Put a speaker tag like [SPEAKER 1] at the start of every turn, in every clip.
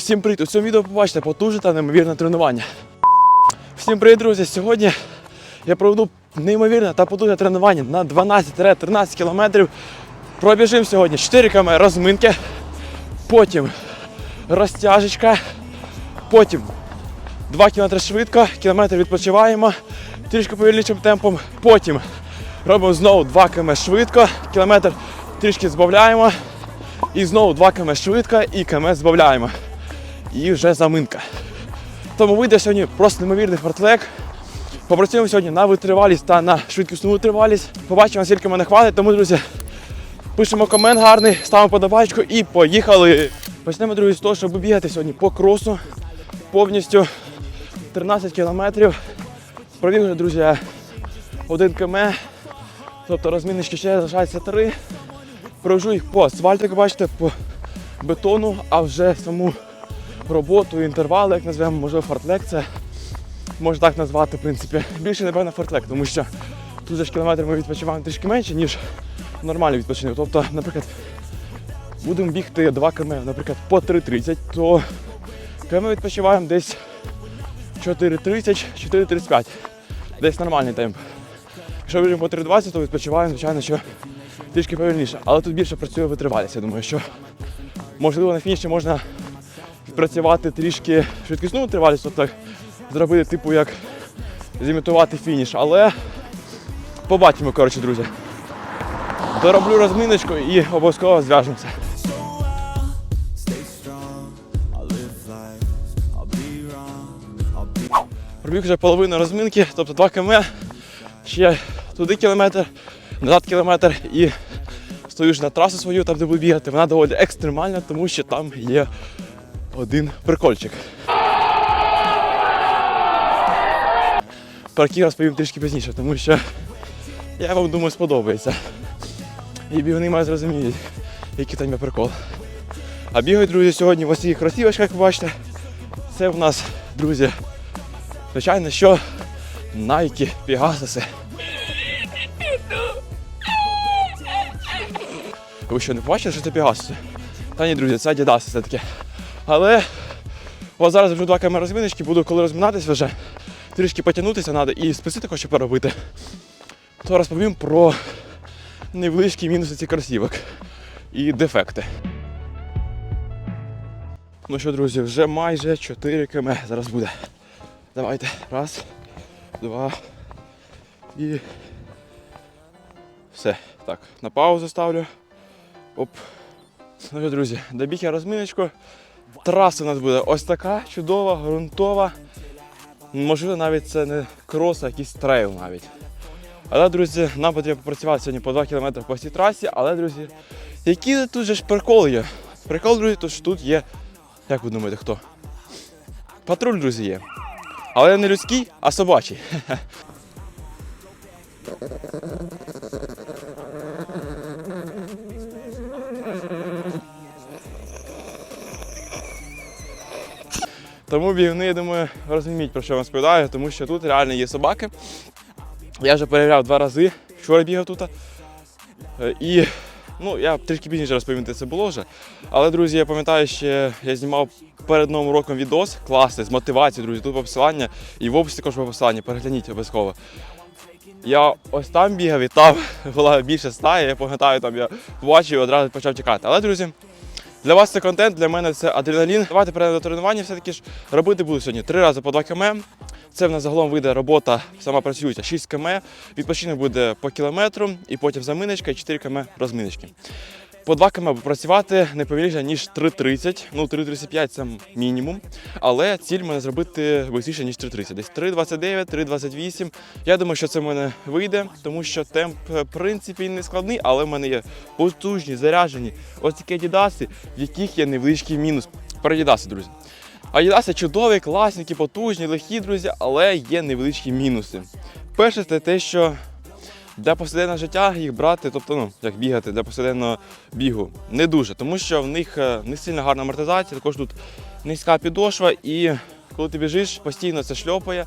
[SPEAKER 1] Всім привіт! У цьому відео побачите потужне та неймовірне тренування. Всім привіт, друзі! Сьогодні я проведу неймовірне та потужне тренування на 12-13 кілометрів. Пробіжимо сьогодні 4 км розминки, потім розтяжечка, потім 2 км швидко, кілометр відпочиваємо трішки повільнішим темпом, потім робимо знову 2 км швидко, кілометр трішки збавляємо. І знову 2 км швидко і км збавляємо. І вже заминка. Тому вийде сьогодні просто неймовірний фортлек. Попрацюємо сьогодні на витривалість та на швидкісну витривалість. Побачимо, скільки мене хватить. Тому, друзі, пишемо комент гарний, ставимо подобачку і поїхали. Почнемо, друзі, з того, щоб бігати сьогодні по кросу повністю 13 кілометрів. Пробіг вже, друзі, 1 км. Тобто розміночки ще залишається 3. Провожу їх по асфальту, як бачите, по бетону, а вже саму роботу, інтервали, як назвемо, можливо, фортлек це можна так назвати, в принципі. Більше, напевно, фортлек, тому що тут же ж кілометр ми відпочиваємо трішки менше, ніж нормальний відпочинок. Тобто, наприклад, будемо бігти 2 км, наприклад, по 3.30, то км відпочиваємо десь 4.30, 4.35. Десь нормальний темп. Якщо біжимо по 3.20, то відпочиваємо, звичайно, що трішки повільніше. Але тут більше працює витривалість. Я думаю, що можливо на фініші можна відпрацювати трішки швидкісну витривалість, тобто зробити, типу, як зімітувати фініш. Але побачимо, коротше, друзі. Дороблю розміночку і обов'язково зв'яжемося. Пробіг вже половину розминки, тобто 2 км, ще туди кілометр, назад кілометр і стою ж на трасу свою, там де буду бігати. Вона доволі екстремальна, тому що там є один прикольчик. Про який розповім трішки пізніше, тому що я вам думаю сподобається. І бігуни мають зрозуміти, який там є прикол. А бігають, друзі, сьогодні в ось цих кросівочках, як ви бачите. Це в нас, друзі, Звичайно, що Nike, Pegasus. Ви що не бачили, що це Pegasus? Та ні, друзі, це Adidas все-таки. Але от зараз вже два камери розміночки, буду коли розминатися вже, трішки потягнутися треба і списи також ще поробити. То розповім про невеличкі мінуси цих кросівок і дефекти. Ну що, друзі, вже майже 4 км зараз буде. Давайте. Раз, два і все. Так, на паузу ставлю. Оп. Ну що, друзі, добіг я розминочку. Траса у нас буде ось така чудова, ґрунтова. Можливо, навіть це не крос, а якийсь трейл навіть. Але, друзі, нам потрібно попрацювати сьогодні по 2 км по цій трасі, але, друзі, які тут же ж приколи є? Прикол, друзі, то що тут є. Як ви думаєте, хто? Патруль, друзі, є. Але не людський, а собачий. Тому бігуни, я думаю, розуміють, про що я вам розповідаю, тому що тут реально є собаки. Я вже перевіряв два рази, вчора бігав тут. Е, І ну, я трішки пізніше розповім, де це було вже. Але, друзі, я пам'ятаю, ще я знімав перед новим роком відос класний з мотивацією, друзі. Тут посилання і в описі також посилання, перегляніть обов'язково. Я ось там бігав і там була більше стая, я пам'ятаю, там я побачив і одразу почав тікати. Але, друзі, для вас це контент, для мене це адреналін. Давайте перейдемо до тренування. Все-таки ж робити буду сьогодні три рази по 2 км. Це в нас загалом вийде робота сама працюється 6 км. Відпочинок буде по кілометру, і потім заминочка і 4 км розминочки. По 2 км працювати не повільніше, ніж 3.30. Ну, 3.35 це мінімум. Але ціль мене зробити швидше, ніж 3.30. Десь 3.29, 3.28. Я думаю, що це в мене вийде, тому що темп, в принципі, не складний, але в мене є потужні, заряджені ось такі адідаси, в яких є невеличкий мінус. Про адідаси, друзі. Адідаси чудові, класні, потужні, легкі, друзі, але є невеличкі мінуси. Перше, це те, що для повсякденного життя їх брати, тобто, ну, як бігати для повсякденного бігу, не дуже, тому що в них е, не сильно гарна амортизація, також тут низька підошва, і коли ти біжиш, постійно це шльопає.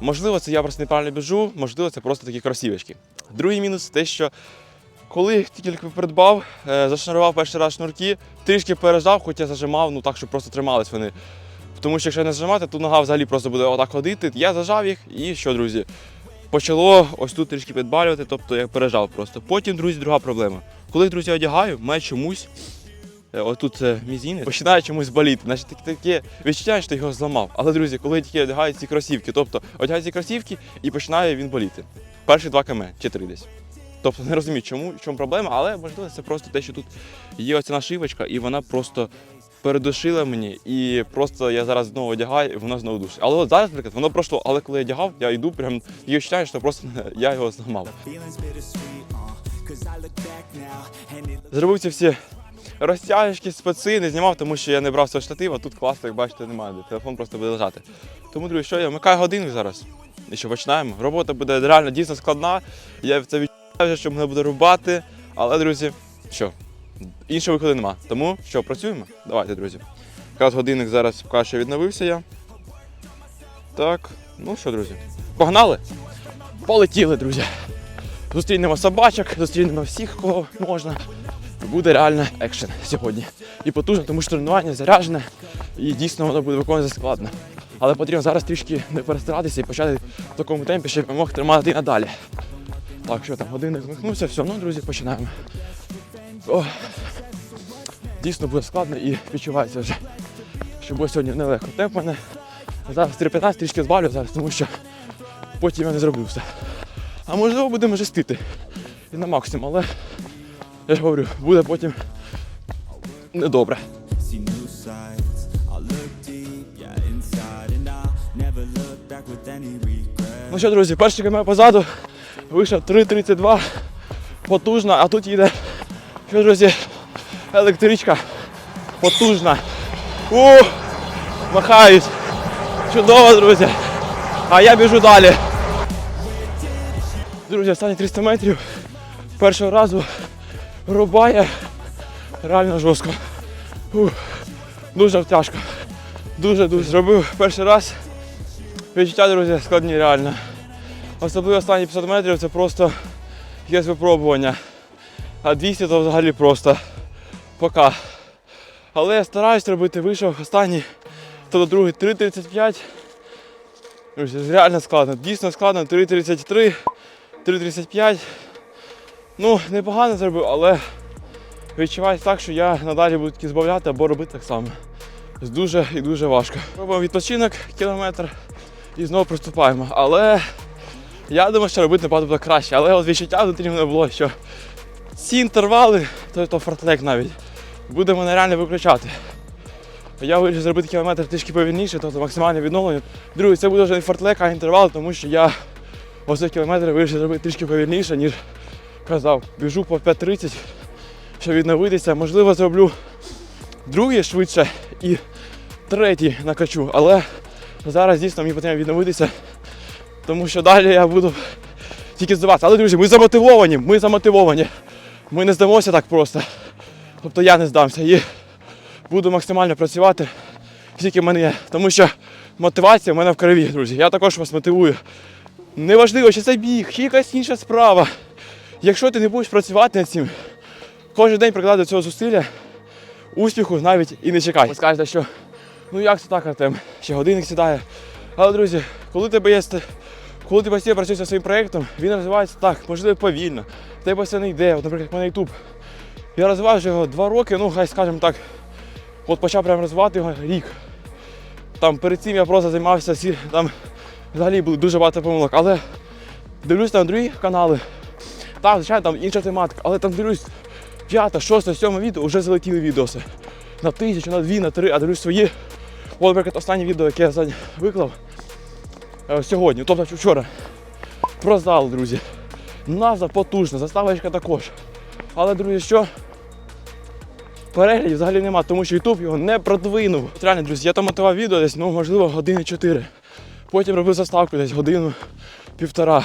[SPEAKER 1] Можливо, це я просто неправильно біжу, можливо, це просто такі кросівочки. Другий мінус те, що Коли тільки придбав, е, зашнурував перший раз шнурки, трішки пережав, хоча зажимав, ну так, щоб просто тримались вони. Тому що якщо не зажимати, то нога взагалі просто буде отак ходити. Я зажав їх і що, друзі? Почало ось тут трішки підбалювати, тобто я пережав просто. Потім, друзі, друга проблема. Коли друзі одягаю, мене чомусь, е, отут це мізінець, починає чомусь боліти. Значить таке- відчуття, що ти його зламав. Але, друзі, коли тільки одягаю ці кросівки, тобто одягаю ці кросівки і починає він боліти. Перші 2 км чи 3 десь. Тобто не розумію, чому, в чому проблема, але можливо це просто те, що тут є оця нашивочка, і вона просто передушила мені, і просто я зараз знову одягаю, і воно знову душить. Але от зараз, наприклад, воно пройшло, але коли я одягав, я йду, прям і відчуваю, що просто я його зламав. Зробив ці всі розтяжки, специ, не знімав, тому що я не брав свого штатива. Тут класно, як бачите, немає, телефон просто буде лежати. Тому, друзі, що я вмикаю годинник зараз. І що починаємо. Робота буде реально дійсно складна. Я це відчуваю, що мене буде рубати. Але, друзі, що, іншого виходу нема. Тому що, працюємо? Давайте, друзі. Якраз годинник зараз поки що відновився я. Так, ну що, друзі, погнали? Полетіли, друзі. Зустрінемо собачок, зустрінемо всіх, кого можна. Буде реально екшен сьогодні. І потужно, тому що тренування заряджене і дійсно воно буде виконуватися складно. Але потрібно зараз трішки не перестаратися і почати в такому темпі, щоб я мог тримати і надалі. Так, що там, годинник вмикнувся, все, ну, друзі, починаємо. О, дійсно буде складно і відчувається вже, що буде сьогодні нелегко. Темп мене зараз 3.15 трішки збавлю зараз, тому що потім я не зроблю все. А можливо будемо жестити і на максимум, але я ж говорю, буде потім недобре. Ну що, друзі, перший км позаду вийшов 3.32, потужно, а тут їде, що, друзі, електричка потужна. У, махають. Чудово, друзі. А я біжу далі. Друзі, останні 300 метрів першого разу рубає реально жорстко. Дуже тяжко. Дуже-дуже зробив перший раз. Відчуття, друзі, складні реально. Особливо останні 50 метрів це просто якесь випробування. А 200 то взагалі просто пока. Але я стараюсь робити, вийшов останній, то до другий 3.35. Друзі, реально складно. Дійсно складно. 3.33, 3.35. Ну, непогано зробив, але відчувається так, що я надалі буду тільки збавляти або робити так само. Дуже і дуже важко. Робимо відпочинок кілометр і знову приступаємо. Але я думаю, що робити набагато краще. Але от відчуття внутрі мене було, що ці інтервали, то, то фортлек навіть, буде мене реально виключати. Я вирішив зробити кілометр трішки повільніше, тобто максимальне відновлення. Друзі, це буде вже не фортлек, а інтервал, тому що я ось цей кілометр вирішив зробити трішки повільніше, ніж казав. Біжу по 5.30, щоб відновитися. Можливо, зроблю другий швидше і третій накачу. Але зараз дійсно мені потрібно відновитися, тому що далі я буду тільки здаватися. Але, друзі, ми замотивовані, ми замотивовані. Ми не здамося так просто. Тобто я не здамся і буду максимально працювати, скільки в мене є. Тому що мотивація в мене в крові, друзі. Я також вас мотивую. Неважливо, чи це біг, чи якась інша справа. Якщо ти не будеш працювати над цим, кожен день прикладати до цього зусилля, успіху навіть і не чекай. Ви скажете, що ну як це так, Артем, ще годинник сідає. Але, друзі, коли тебе є, коли ти постійно працюєш своїм проєктом, він розвивається так, можливо, повільно. В Тебе все не йде. От, наприклад, як на YouTube. Я розвиваю його два роки, ну хай скажемо так. От почав прямо розвивати його рік. Там перед цим я просто займався всі, там взагалі було дуже багато помилок. Але дивлюсь там другі канали. Так, звичайно, там інша тематика, але там дивлюсь п'яте, шосте, сьоме відео вже залетіли відоси. На тисячу, на дві, на три, а дивлюсь свої. От, наприклад, останнє відео, яке я виклав сьогодні, тобто вчора. Про зал, друзі. Назва потужна, заставочка також. Але, друзі, що? Переглядів взагалі нема, тому що YouTube його не продвинув. От Реально, друзі, я там монтував відео десь, ну, можливо, години 4. Потім робив заставку десь годину, півтора.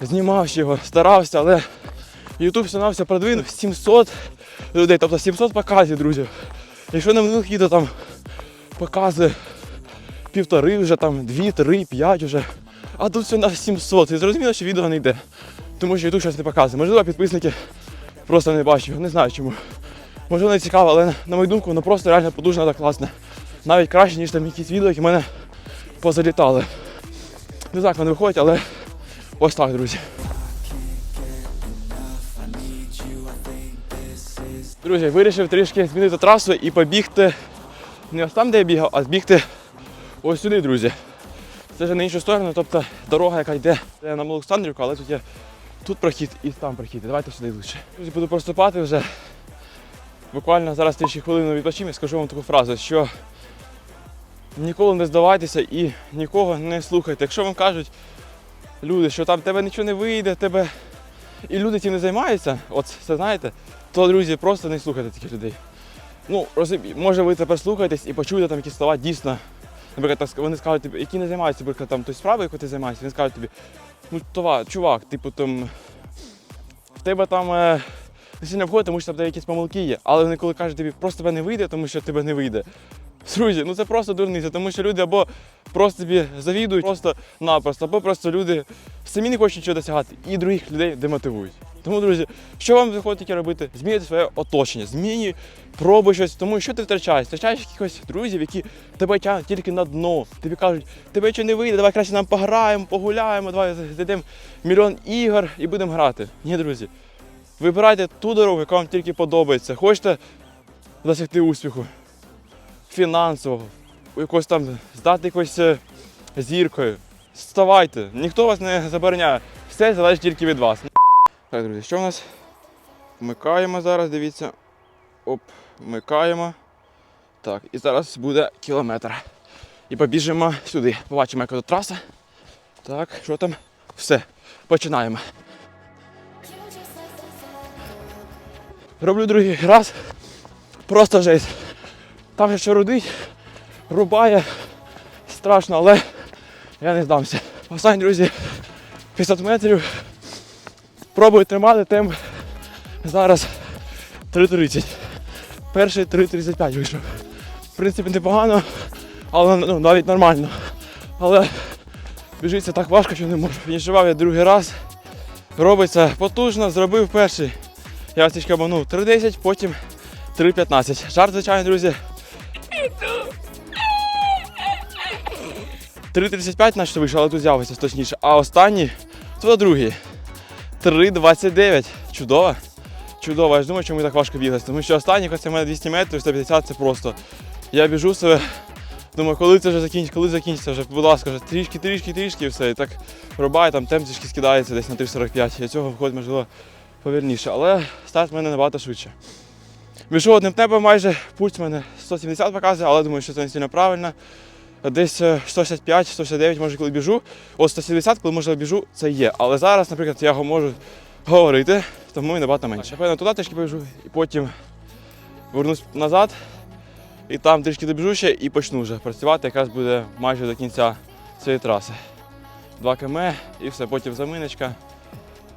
[SPEAKER 1] Знімав його, старався, але YouTube все на продвинув 700 людей, тобто 700 показів, друзі. Якщо на минулих відео там покази півтори вже, там дві, три, п'ять вже. А тут все на 700. І зрозуміло, що відео не йде. Тому що YouTube щось не показує. Можливо, підписники просто не бачать, не знаю чому. Можливо, не цікаво, але на мою думку, воно просто реально подужно та класне. Навіть краще, ніж там якісь відео, які в мене позалітали. Не як вони виходять, але ось так, друзі. Друзі, вирішив трішки змінити трасу і побігти не ось там, де я бігав, а збігти ось сюди, друзі. Це вже на іншу сторону, тобто дорога, яка йде на Олександрівку, але тут є тут прохід і там прохід. Давайте сюди лучше. Друзі, буду проступати вже. Буквально зараз трішки хвилину відпочимо і скажу вам таку фразу, що ніколи не здавайтеся і нікого не слухайте. Якщо вам кажуть люди, що там тебе нічого не вийде, тебе. І люди цим не займаються, от це знаєте, то друзі, просто не слухайте таких людей. Ну, розумі- може ви тепер слухаєтесь і почуєте там якісь слова дійсно. Наприклад, вони скажуть тобі, які не займаються, наприклад, там тою справою, яку ти займаєшся, вони скажуть тобі, ну това, чувак, типу там в тебе там е, сильно входить, тому що там якісь помилки є. Але вони коли кажуть тобі, просто тебе не вийде, тому що тебе не вийде. Друзі, ну це просто дурниця, тому що люди або просто тобі завідують, просто-напросто, або просто люди самі не хочуть нічого досягати і других людей демотивують. Тому, друзі, що вам виходить таке робити? Змінюйте своє оточення, змінюй, пробуй щось, тому що ти втрачаєш? Втрачаєш якихось друзів, які тебе тягнуть тільки на дно. Тобі кажуть, тебе що не вийде, давай краще нам пограємо, погуляємо, давай зайдемо мільйон ігор і будемо грати. Ні, друзі. Вибирайте ту дорогу, яка вам тільки подобається. Хочете досягти успіху фінансового, якось там здати якоюсь е, зіркою. Вставайте, ніхто вас не забороняє. Все залежить тільки від вас. Так, друзі, що в нас? Вмикаємо зараз, дивіться. Оп, вмикаємо. Так, і зараз буде кілометр. І побіжимо сюди. Побачимо, яка тут траса. Так, що там? Все, починаємо. Роблю другий раз. Просто жесть. Там ще що рудить, рубає. Страшно, але я не здамся. Останні, друзі, 50 метрів. Пробую тримати темп. Зараз 3.30. Перший 3.35 вийшов. В принципі, непогано, але ну, навіть нормально. Але біжиться так важко, що не можу. Фінішував я другий раз. Робиться потужно, зробив перший. Я трішки обманув 3.10, потім 3.15. Жарт, звичайно, друзі. 3.35 наче вийшов, але тут з'явився точніше. А останній, то другий. 3.29. Чудово. Чудово. Я ж думаю, чому так важко бігати. Тому що останній, це в мене 200 метрів, 150 це просто. Я біжу себе. Думаю, коли це вже закінчиться, коли закінчиться вже, будь ласка, вже трішки, трішки, трішки і все. І так рубає, там темп трішки скидається десь на 3.45. І цього виходить, можливо, повільніше. Але старт в мене набагато швидше. Біжу одним темпом майже, пульс в мене 170 показує, але думаю, що це не сильно правильно. Десь е, 165, 169, може, коли біжу. От 170, коли можливо біжу, це є. Але зараз, наприклад, я його можу говорити, тому і набагато менше. Напевно, туди трішки побіжу, і потім вернусь назад, і там трішки добіжу ще і почну вже працювати, якраз буде майже до кінця цієї траси. 2 км і все, потім заминочка.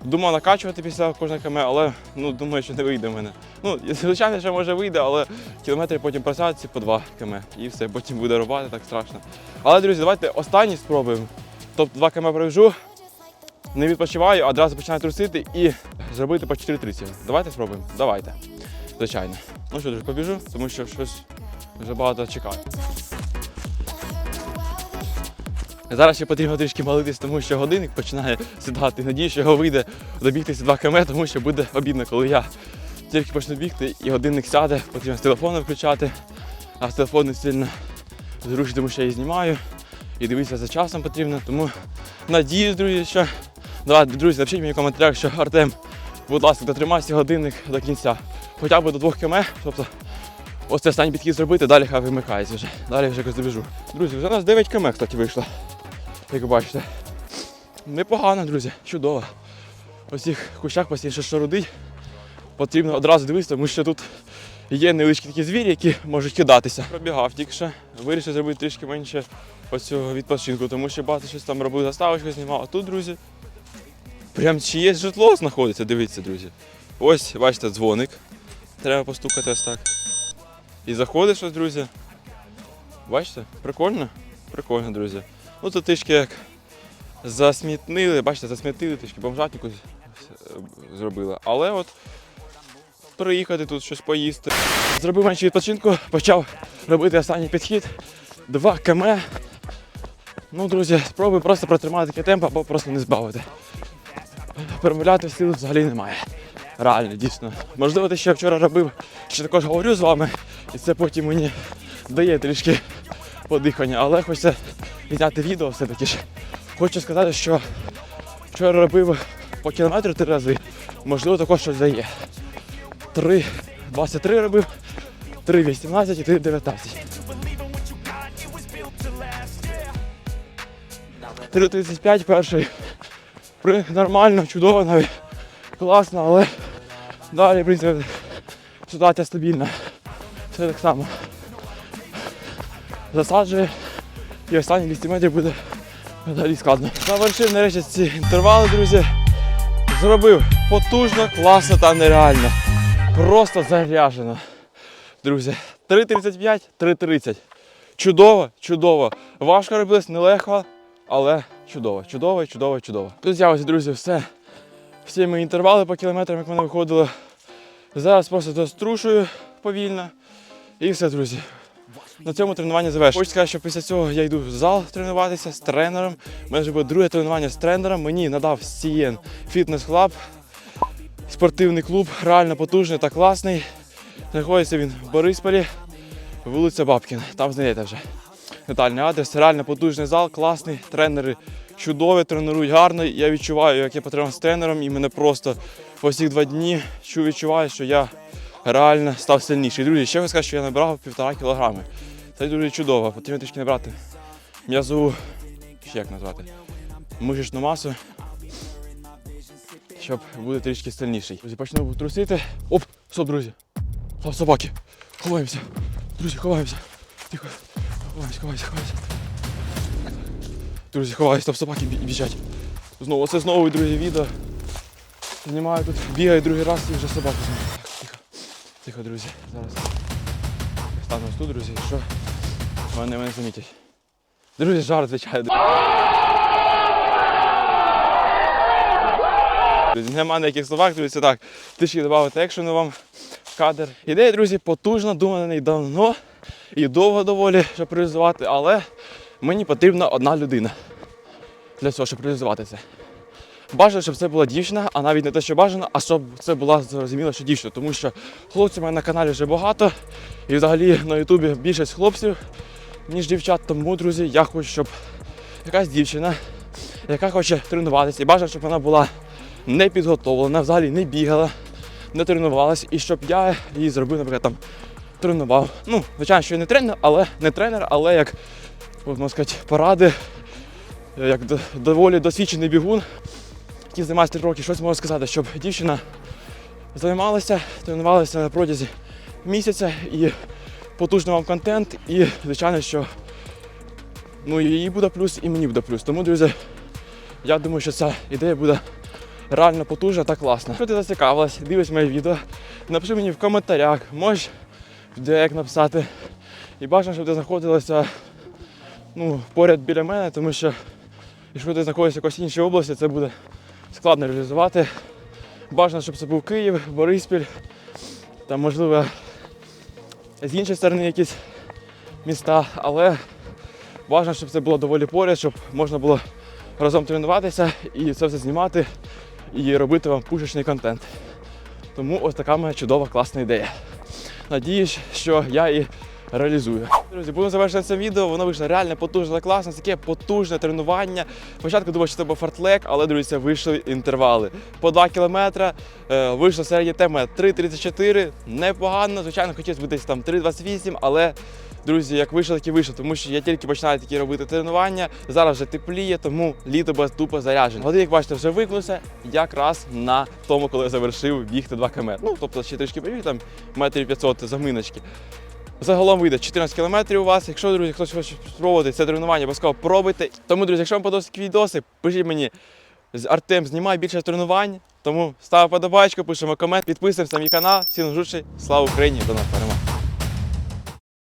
[SPEAKER 1] Думав накачувати після кожного км, але ну, думаю, що не вийде в мене. Ну, звичайно, що може вийде, але кілометри потім працювати по 2 км. І все, потім буде рубати, так страшно. Але, друзі, давайте останній спробуємо. Тобто 2 км пробіжу, не відпочиваю, а одразу починаю трусити і зробити по 4.30. Давайте спробуємо. Давайте. Звичайно. Ну що, друзі, побіжу, тому що щось вже багато чекаю. Зараз ще потрібно трішки молитись, тому що годинник починає сідати. Надію, що його вийде добігти ці 2 км, тому що буде обідно, коли я тільки почну бігти і годинник сяде, потрібно з телефону включати, а з телефону сильно зручно, тому що я її знімаю. І дивитися за часом потрібно. Тому надіюсь, друзі, що. Давайте, друзі, напишіть мені в коментарях, що Артем, будь ласка, дотримайся годинник до кінця. Хоча б до 2 км. Тобто ось це останній підхід зробити, далі хай вимикається вже. Далі вже якось добіжу. Друзі, вже у нас 9 км, кстати, вийшло. Як бачите. Непогано, друзі, чудово. Ось цих кущах постійно що родить. Потрібно одразу дивитися, тому що тут є невеличкі такі звірі, які можуть кидатися. Пробігав тільки що, вирішив зробити трішки менше оцього відпочинку, тому що багато щось там робив, заставочку знімав. А тут, друзі, прям чи є житло знаходиться, дивіться, друзі. Ось, бачите, дзвоник. Треба постукати ось так. І заходиш щось, друзі. Бачите? Прикольно? Прикольно, друзі. Ну тут трішки як засмітнили, бачите, засмітили, трішки бомжатнику е, зробили. Але от приїхати тут щось поїсти. Зробив менше відпочинку, почав робити останній підхід. 2 км. Ну, друзі, спробую просто протримати такий темп або просто не збавити. Перемовляти сил взагалі немає. Реально, дійсно. Можливо, те, що я вчора робив, ще також говорю з вами, і це потім мені дає трішки подихання, але хочеться зняти відео все-таки ж. Хочу сказати, що вчора робив по кілометру три рази, можливо, також щось дає. 3,23 робив, 3,18 і 3,19. 3,35 перший. При- Нормально, чудово навіть. Класно, але далі, в принципі, ситуація стабільна. Все так само. Засаджує і останні 200 метрів буде далі складно. Завершив нарешті ці інтервали, друзі. Зробив потужно, класно та нереально. Просто заряжено. Друзі, 3.35, 3.30. Чудово, чудово. Важко робилось, нелегко, але чудово, чудово, чудово, чудово. Тут я ось, друзі, все. Всі мої інтервали по кілометрам, як вони виходили. Зараз просто дострушую повільно. І все, друзі. На цьому тренування завершую. Хочу сказати, що після цього я йду в зал тренуватися з тренером. У мене вже буде друге тренування з тренером. Мені надав Сієн Фітнес Клаб. Спортивний клуб, реально потужний та класний. Знаходиться він в Борисполі, вулиця Бабкіна. Там знайдете вже детальний адрес. Реально потужний зал, класний. Тренери чудові, тренують гарно. Я відчуваю, як я потренував з тренером, і мене просто по всіх два дні чу- відчуваю, що я реально став сильніший. Друзі, ще хочу сказати, що я набрав півтора кілограми. Це дуже чудово. Потрібно трішки набрати м'язову, ще як назвати, мишечну масу, щоб бути трішки сильніший. Друзі, почну трусити. Оп, стоп, друзі. Стоп, собаки. Ховаємося. Друзі, ховаємося. Тихо. Ховаємося, ховаємося, ховаємося. Друзі, ховаюся, стоп, собаки біжать. Знову, це знову, друзі, відео. Знімаю тут, бігаю другий раз і вже собаку знімаю. Тихо. Тихо, друзі. Зараз. Стану тут, друзі, що вони мене замітять. Друзі, жарт, звичайно. Друзі, нема ніяких собак, друзі, так. Трішки додати екшену вам в кадр. Ідея, друзі, потужна, думаю на неї давно і довго доволі, щоб реалізувати, але мені потрібна одна людина для цього, щоб реалізувати це. Бажано, щоб це була дівчина, а навіть не те, що бажано, а щоб це була зрозуміло, що дівчина. Тому що хлопців у на каналі вже багато, і взагалі на Ютубі більшість хлопців, ніж дівчат. Тому, друзі, я хочу, щоб якась дівчина, яка хоче тренуватися, і бажано, щоб вона була не підготовлена, взагалі не бігала, не тренувалась, і щоб я її зробив, наприклад, там тренував. Ну, звичайно, що я не тренер, але не тренер, але як можна сказати, поради, як доволі досвідчений бігун, який займається 3 роки, щось можу сказати, щоб дівчина займалася, тренувалася на протязі місяця і потужний вам контент, і звичайно, що ну, їй буде плюс, і мені буде плюс. Тому, друзі, я думаю, що ця ідея буде реально потужна та класна. Якщо ти зацікавилась, дивись моє відео, напиши мені в коментарях, можеш в директ написати. І бажано, щоб ти знаходилася ну, поряд біля мене, тому що якщо ти знаходишся в якоїсь іншій області, це буде складно реалізувати. Бажано, щоб це був Київ, Бориспіль, там, можливо, з іншої сторони якісь міста, але важливо, щоб це було доволі поряд, щоб можна було разом тренуватися і це все знімати і робити вам пушечний контент. Тому ось така моя чудова класна ідея. Надіюсь, що я і реалізую. Друзі, будемо завершити це відео. Воно вийшло реально потужне та класне. Таке потужне тренування. Спочатку думав, що це був фартлек, але друзі, вийшли інтервали. По 2 кілометри е, вийшла середня тема 3.34. Непогано. Звичайно, хотілося б десь там 3.28, але. Друзі, як вийшло, так і вийшло, тому що я тільки починаю такі робити тренування. Зараз вже тепліє, тому літо без тупо заряджено. Води, як бачите, вже виклався якраз на тому, коли я завершив бігти 2 км. Ну, тобто ще трішки побіг, там метрів 500 заминочки. Загалом вийде 14 кілометрів у вас. Якщо, друзі, хтось хоче спробувати це тренування, обов'язково пробуйте. Тому, друзі, якщо вам подобаються такі відоси, пишіть мені. З- Артем знімай більше тренувань, тому став подобачку, пишемо комент, підписуємося на мій канал. Всім жучі, слава Україні, до нових перемог.